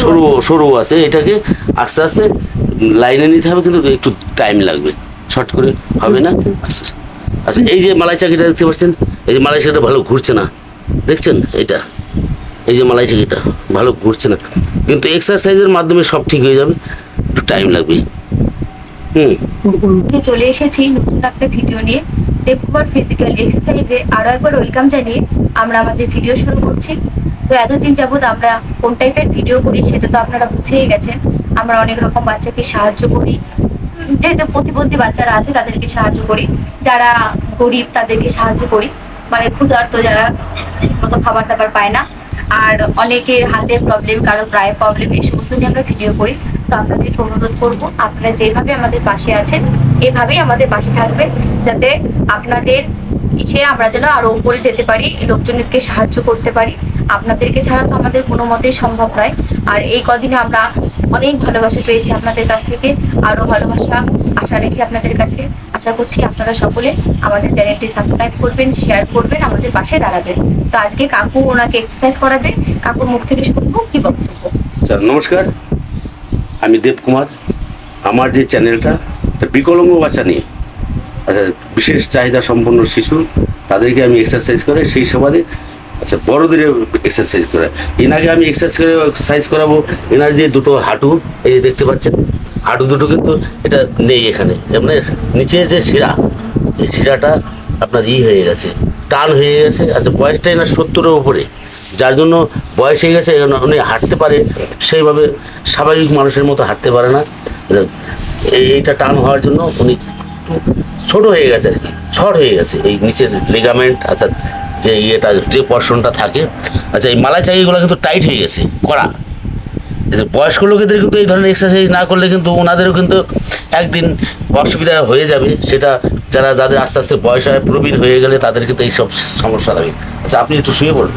সরু সরু আছে এটাকে আস্তে আস্তে লাইনে নিতে হবে কিন্তু একটু টাইম লাগবে। শর্ট করে হবে না? আচ্ছা। আচ্ছা এই যে মালাই চাকিটা দেখতে পাচ্ছেন? এই যে মালাই চাকিটা ভালো ঘুরছে না। দেখছেন এটা? এই যে মালাই চাকিটা ভালো ঘুরছে না। কিন্তু এক্সারসাইজের মাধ্যমে সব ঠিক হয়ে যাবে। একটু টাইম লাগবে। হুম। চলে এসেছি নতুন একটা ভিডিও নিয়ে। দেবকুমার ফিজিক্যাল এক্সারসাইজে আরও একবার ওয়েলকাম জানিয়ে আমরা আমাদের ভিডিও শুরু করছি। তো এতদিন যাবৎ আমরা কোন টাইপের ভিডিও করি সেটা তো আপনারা বুঝেই গেছেন। আমরা অনেক রকম বাচ্চাকে সাহায্য করি। যেহেতু প্রতিবন্ধী বাচ্চারা আছে, তাদেরকে সাহায্য করি। যারা গরিব, তাদেরকে সাহায্য করি। মানে ক্ষুধার্ত যারা ঠিকমতো খাবার দাবার পায় না। আর অনেকের হাতের প্রবলেম কারও প্রায় প্রবলেম এই সমস্ত নিয়ে আমরা ভিডিও করি। তো আপনাদেরকে অনুরোধ করব, আপনারা যেভাবে আমাদের পাশে আছেন, এভাবেই আমাদের পাশে থাকবেন। যাতে আপনাদের ইসে আমরা যেন আরও উপরে যেতে পারি লোকজনকে সাহায্য করতে পারি। আপনাদেরকে ছাড়া তো আমাদের কোনো মতেই সম্ভব নয়। আর এই কদিনে আমরা অনেক ভালোবাসা পেয়েছি আপনাদের কাছ থেকে, আরও ভালোবাসা, আশা রেখে আপনাদের কাছে। আশা করছি আপনারা সকলে আমাদের চ্যানেলটি সাবস্ক্রাইব করবেন, শেয়ার করবেন, আমাদের পাশে দাঁড়াবেন। তো আজকে কাকু ওনাকে এক্সারসাইজ করাবে। কাকুর মুখ থেকে শুনব কি বক্তব্য? স্যার, নমস্কার। আমি দেবকুমার। আমার যে চ্যানেলটা বিকলাঙ্গ বাচ্চা নিয়ে বিশেষ চাহিদা সম্পন্ন শিশু, তাদেরকে আমি এক্সারসাইজ করে সেই সমাধে আচ্ছা বড়দের এক্সারসাইজ করে। এনাকে আমি এক্সারসাইজ করে সাইজ করাবো। এনার যে দুটো হাঁটু, এই দেখতে পাচ্ছেন, হাঁটু দুটো কিন্তু এটা নেই এখানে। মানে নিচে যে শিরা, এই শিরাটা আপনার ই হয়ে গেছে, টান হয়ে গেছে। আচ্ছা বয়সটা এনার সত্তরের উপরে। যার জন্য বয়স হয়ে গেছে উনি- হাঁটতে পারে। সেইভাবে স্বাভাবিক মানুষের মতো হাঁটতে পারে না। এই, এইটা টান হওয়ার জন্য উনি ছোট হয়ে গেছে আর কি, শর্ট হয়ে গেছে। এই নিচের লিগামেন্ট আচ্ছা যে ইয়েটা, যে পর্শনটা থাকে। আচ্ছা এই মালাই চাকিগুলো কিন্তু টাইট হয়ে গেছে, কড়া। বয়স্ক লোকেদের কিন্তু এই ধরনের এক্সারসাইজ না করলে কিন্তু ওনাদেরও কিন্তু একদিন অসুবিধা হয়ে যাবে। সেটা যারা, যাদের আস্তে আস্তে বয়স হয়, প্রবীণ হয়ে গেলে তাদের কিন্তু এইসব সমস্যা হবে আচ্ছা আপনি একটু শুয়ে পড়ুন।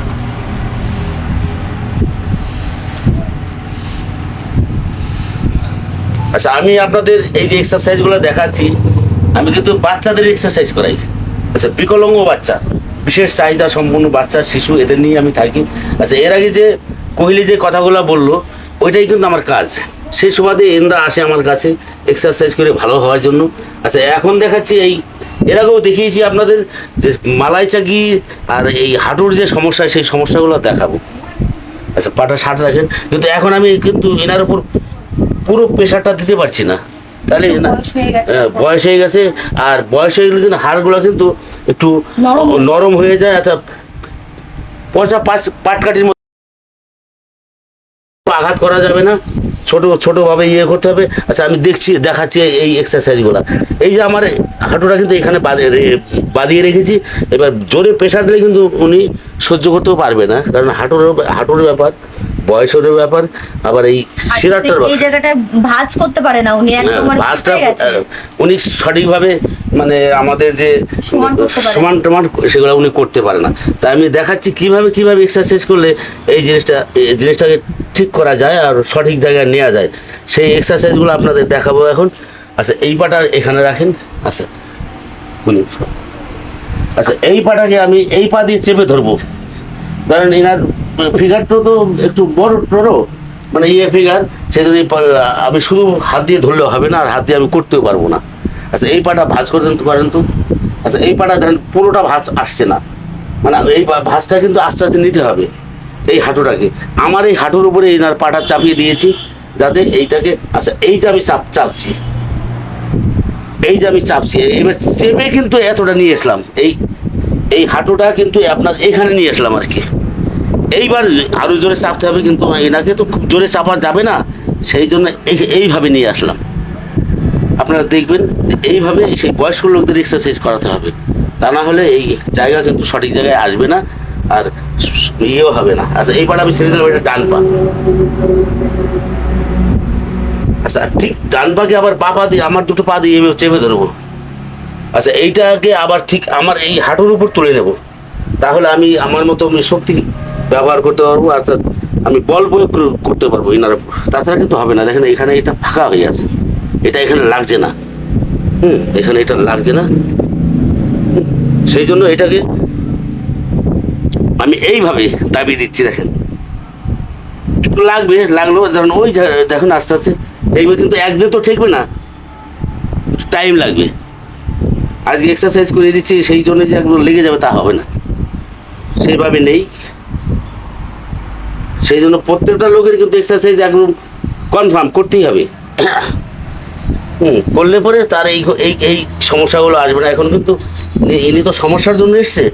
আচ্ছা আমি আপনাদের এই যে এক্সারসাইজগুলো দেখাচ্ছি, আমি কিন্তু বাচ্চাদের এক্সারসাইজ করাই। আচ্ছা বিকলাঙ্গ বাচ্চা। বিশেষ চাহিদা সম্পন্ন বাচ্চা, শিশু এদের নিয়ে আমি থাকি। আচ্ছা এর আগে যে কোহলি যে কথাগুলো বলল, ওইটাই কিন্তু আমার কাজ। সেই সুবাদে এনরা আসে আমার কাছে এক্সারসাইজ করে ভালো হওয়ার জন্য। আচ্ছা এখন দেখাচ্ছি এই, এর আগেও দেখিয়েছি আপনাদের যে মালাই চাকি আর এই হাঁটুর যে সমস্যা, সেই সমস্যাগুলো দেখাবো। আচ্ছা পাটা ষাট রাখেন, কিন্তু এখন আমি কিন্তু এনার উপর পুরো প্রেশারটা দিতে পারছি না। তাহলে বয়স হয়ে গেছে। বয়স হয়ে গেছে আর বয়স হয়ে গেলে কিন্তু হাড়গুলো কিন্তু একটু নরম হয়ে- যায় অর্থাৎ পয়সা পাঁচ পাটকাঠির মতো আঘাত করা যাবে না ছোট ছোটোভাবে ইয়ে করতে হবে আচ্ছা আমি দেখছি দেখাচ্ছি এই এক্সারসাইজগুলো এই যে আমার হাঁটুটা কিন্তু এখানে বাঁধিয়ে বাঁধিয়ে রেখেছি এবার জোরে প্রেশার দিলে কিন্তু উনি সহ্য করতেও পারবে না কারণ হাঁটুর হাঁটুর ব্যাপার বয়সের ব্যাপার আবার এই শিরাটার এই জায়গাটা ভাঁজ করতে পারে না উনি একদম মানে বাসটা ঘুরে গেছে। উনি সঠিকভাবে মানে আমাদের যে সমান টমান সেগুলো উনি করতে পারে না। তাই আমি দেখাচ্ছি কীভাবে কীভাবে এক্সারসাইজ করলে এই জিনিসটা এই জিনিসটাকে ঠিক করা যায় আর সঠিক জায়গায় নেওয়া যায়। সেই এক্সারসাইজগুলো আপনাদের দেখাবো এখন। আচ্ছা এই পাটা এখানে রাখেন। আচ্ছা উনি আচ্ছা এই পাটাকে আমি এই পা দিয়ে চেপে ধরবো। কারণ এনার ফিগারটা তো একটু বড় টড়ো মানে ইয়ে ফিগার সেই জন্য এই আমি শুধু হাত দিয়ে ধরলেও হবে না, আর হাত দিয়ে আমি করতেও পারব না। আচ্ছা এই পাটা ভাঁজ করে দিতে পারেন তো। আচ্ছা এই পাটা ধরেন পুরোটা ভাঁজ আসছে না। মানে এই ভাঁজটা কিন্তু আস্তে আস্তে নিতে হবে, এই হাঁটুটাকে। আমার এই হাঁটুর উপরে এনার পাটা চাপিয়ে দিয়েছি, যাতে এইটাকে আচ্ছা এই যে আমি চাপ চাপছি। এই যে আমি চাপছি, এবার চেপে কিন্তু এতটা নিয়ে আসলাম। এই এই হাঁটুটা কিন্তু আপনার এখানে নিয়ে আসলাম আর কি। এইবার আরও জোরে চাপতে হবে কিন্তু এনাকে তো খুব জোরে চাপা যাবে না। সেই জন্য এই- এইভাবে নিয়ে আসলাম। আপনারা দেখবেন যে এইভাবে সেই বয়স্ক লোকদের এক্সারসাইজ করাতে হবে। তা না হলে এই জায়গা কিন্তু সঠিক জায়গায় আসবে না আর ইয়েও হবে না। আচ্ছা এই আমি ছেড়ে দিলাম এটা ডান পা। আচ্ছা ঠিক ডান পাকে আবার বা পা দিয়ে, আমার দুটো পা দিয়ে চেপে ধরবো। আচ্ছা এইটাকে আবার ঠিক আমার এই হাঁটুর উপর তুলে নেব। তাহলে আমি, আমার মতো শক্তি ব্যবহার করতে পারব অর্থাৎ আমি বল প্রয়োগ করতে পারব এনার উপর। তাছাড়া কিন্তু হবে না, দেখেন এখানে এটা ফাঁকা হয়ে আছে। এটা এখানে লাগছে না। হুম, এখানে এটা লাগছে না। সেই জন্য এটাকে আমি এইভাবে দাবি দিচ্ছি, দেখেন। একটু লাগবে, লাগল, ধরুন ওই দেখুন আস্তে আস্তে দেখবে কিন্তু একদিন তো ঠেকবে না। টাইম লাগবে। আজকে এক্সারসাইজ করে দিচ্ছি, সেই জন্য যে একদম লেগে যাবে তা হবে না। সেভাবে নেই। সেই জন্য প্রত্যেকটা লোকের কিন্তু এক্সারসাইজ একদম কনফার্ম করতেই হবে। হুম, করলে পরে তার এই এই এই সমস্যাগুলো আসবে না। এখন কিন্তু ইনি- তো সমস্যার জন্য এসছে।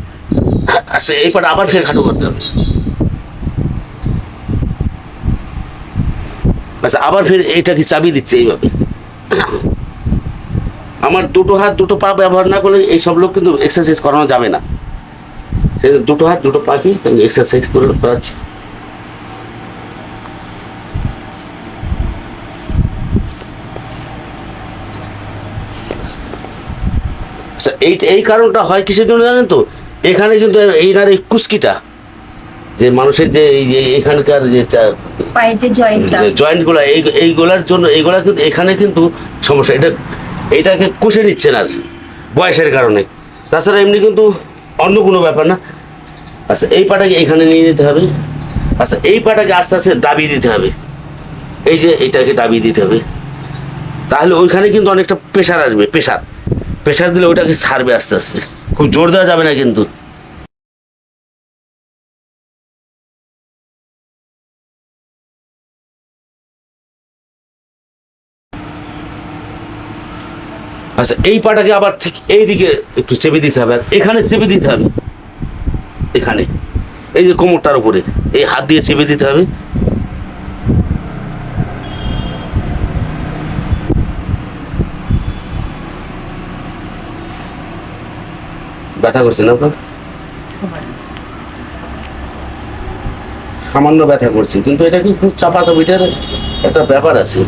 আচ্ছা এই পাটা আবার ফের খাটো করতে হবে। আচ্ছা আবার ফের এইটাকে চাবি দিচ্ছে এইভাবে? আমার দুটো হাত, দুটো পা ব্যবহার না করলে এই সব লোক কিন্তু এক্সারসাইজ করানো যাবে না। সেই দুটো হাত, দুটো পাখি আমি এক্সারসাইজ করে করাচ্ছি। আচ্ছা, এই এই কারণটা হয় কিসের জন্য জানেন তো? এখানে কিন্তু এইনার এই কুস্কিটা যে মানুষের যে এই যে এখানকার যে জয়েন্টগুলো এই এইগুলার জন্য এইগুলা কিন্তু এখানে কিন্তু সমস্যা। এটা এটাকে কষে নিচ্ছে না আর বয়সের কারণে। তাছাড়া এমনি কিন্তু অন্য কোনো ব্যাপার না। আচ্ছা এই পাটাকে এখানে নিয়ে নিতে হবে। আচ্ছা এই পাটাকে আস্তে আস্তে দাবিয়ে দিতে হবে। এই যে এটাকে দাবিয়ে দিতে হবে। তাহলে ওইখানে কিন্তু অনেকটা প্রেশার আসবে প্রেশার। প্রেশার দিলে ওইটাকে ছাড়বে আস্তে আস্তে। খুব জোর দেওয়া যাবে না কিন্তু। আচ্ছা এই পাটাকে আবার ঠিক এই দিকে একটু চেপে দিতে হবে। এখানে চেপে দিতে হবে। এখানে। এই যে কোমরটার উপরে। এই হাত দিয়ে চেপে দিতে হবে। ব্যথা করছে না আপনার? সামান্য ব্যথা করছে কিন্তু এটা কি খুব চাপাচাপিটার একটা ব্যাপার আছে?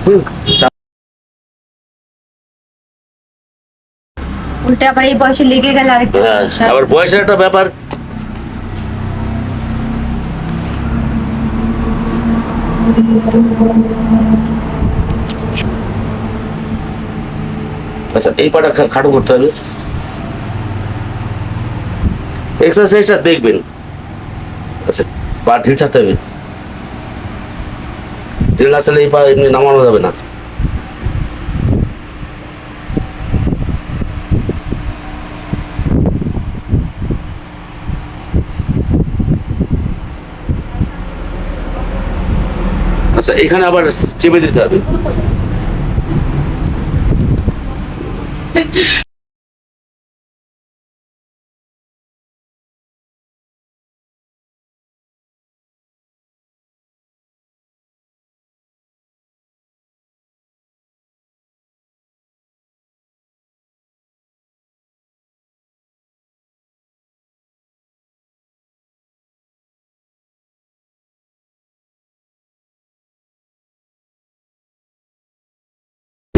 আবার এই বয়সে লেগে গেলে আরেকটা। হ্যাঁ, আবার বয়সের একটা ব্যাপার। আচ্ছা এই পাটা খাটো করতে হবে। এক্সারসাইজটা দেখবেন। আচ্ছা পা ঢিল থাকতে হবে। ঢিল না থাকলে এই পা এমনি নামানো যাবে না। আচ্ছা এখানে আবার চেপে দিতে হবে।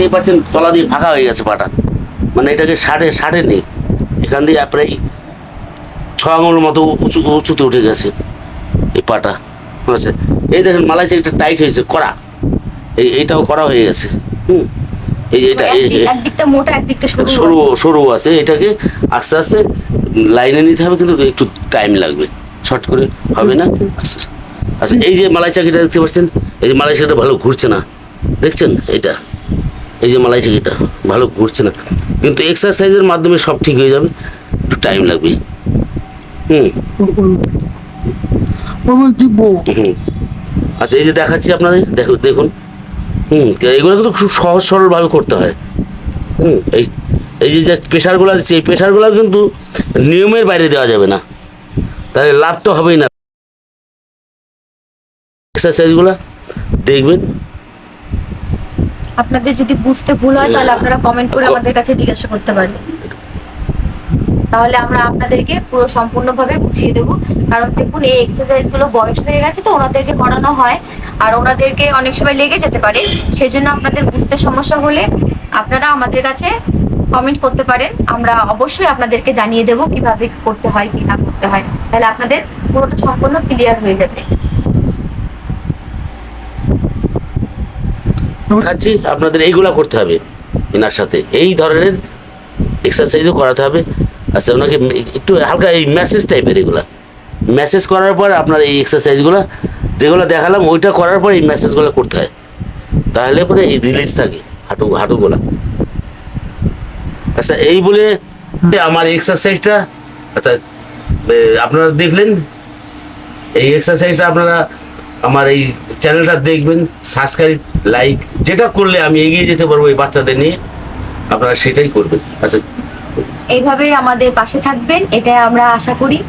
দেখতেই পাচ্ছেন তলা দিয়ে ফাঁকা হয়ে গেছে পাটা। মানে এটাকে ষাটে ষাটে নেই এখান দিয়ে প্রায় ছ আঙুল মতো উঁচু উঁচুতে উঠে গেছে এই পাটা। বুঝেছে এই দেখেন মালাই একটা টাইট হয়েছে কড়া। এই এইটাও করা হয়ে গেছে। হুম? এই যে এটা একদিকটা মোটা একদিকটা সরু সরু সরু আছে। এটাকে আস্তে আস্তে লাইনে নিতে হবে কিন্তু একটু টাইম লাগবে। শর্ট করে হবে না? আচ্ছা। আচ্ছা এই যে মালাই চাকিটা দেখতে পাচ্ছেন? এই যে মালাই চাকিটা ভালো ঘুরছে না। দেখছেন? এটা এই যে মালাই চাকিটা ভালো করছে না। কিন্তু এক্সারসাইজের মাধ্যমে সব ঠিক হয়ে যাবে একটু টাইম লাগবে। হুম। আচ্ছা এই যে দেখাচ্ছি আপনাদের দেখুন দেখুন। হুম এগুলো কিন্তু খুব সহজ সরলভাবে করতে হয়। হুম এই এই যে যে প্রেশারগুলো দিচ্ছে এই প্রেশারগুলো কিন্তু নিয়মের বাইরে দেওয়া যাবে না। তাহলে লাভ তো হবেই না। এক্সারসাইজগুলো দেখবেন আপনাদের যদি বুঝতে ভুল হয়, তাহলে আপনারা কমেন্ট করে আমাদের কাছে জিজ্ঞাসা করতে পারেন তাহলে আমরা আপনাদেরকে পুরো সম্পূর্ণভাবে বুঝিয়ে দেব। কারণ দেখুন, এই এক্সারসাইজগুলো বয়স হয়ে গেছে তো, ওনাদেরকে করানো হয়। আর ওনাদেরকে অনেক সময় লেগে যেতে পারে। সেজন্য আপনাদের বুঝতে সমস্যা হলে আপনারা আমাদের কাছে কমেন্ট করতে পারেন। আমরা অবশ্যই আপনাদেরকে জানিয়ে দেব কীভাবে করতে হয়, কি না করতে হয়। তাহলে আপনাদের পুরোটা সম্পূর্ণ ক্লিয়ার হয়ে যাবে। খাচ্ছি, আপনাদের এইগুলা করতে হবে এনার সাথে। এই ধরনের এক্সারসাইজও করাতে হবে। আচ্ছা ওনাকে একটু হালকা এই মেসেজ টাইপের এগুলা। মেসেজ করার পর আপনার এই এক্সারসাইজগুলো যেগুলো দেখালাম, ওইটা করার পর এই মেসেজগুলো করতে হয়। তাহলে পরে এই রিলিজ থাকে, হাঁটু, হাঁটুগুলা। আচ্ছা এই বলে আমার এক্সারসাইজটা আচ্ছা আপনারা দেখলেন, এই এক্সারসাইজটা আপনারা, আমার এই চ্যানেলটা দেখবেন সাবস্ক্রাইব লাইক যেটা করলে আমি এগিয়ে যেতে পারব এই বাচ্চাদের নিয়ে, আপনারা সেটাই করবেন। আচ্ছা। এইভাবে আমাদের পাশে থাকবেন, এটাই আমরা আশা করি।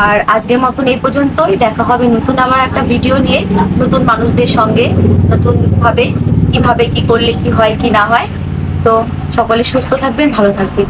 আর আজকের মতন এই পর্যন্তই, দেখা হবে নতুন আমার একটা ভিডিও নিয়ে, নতুন মানুষদের সঙ্গে, নতুন ভাবে কীভাবে কি করলে কি হয়, কি না হয়। তো সকলে সুস্থ থাকবেন, ভালো থাকবেন।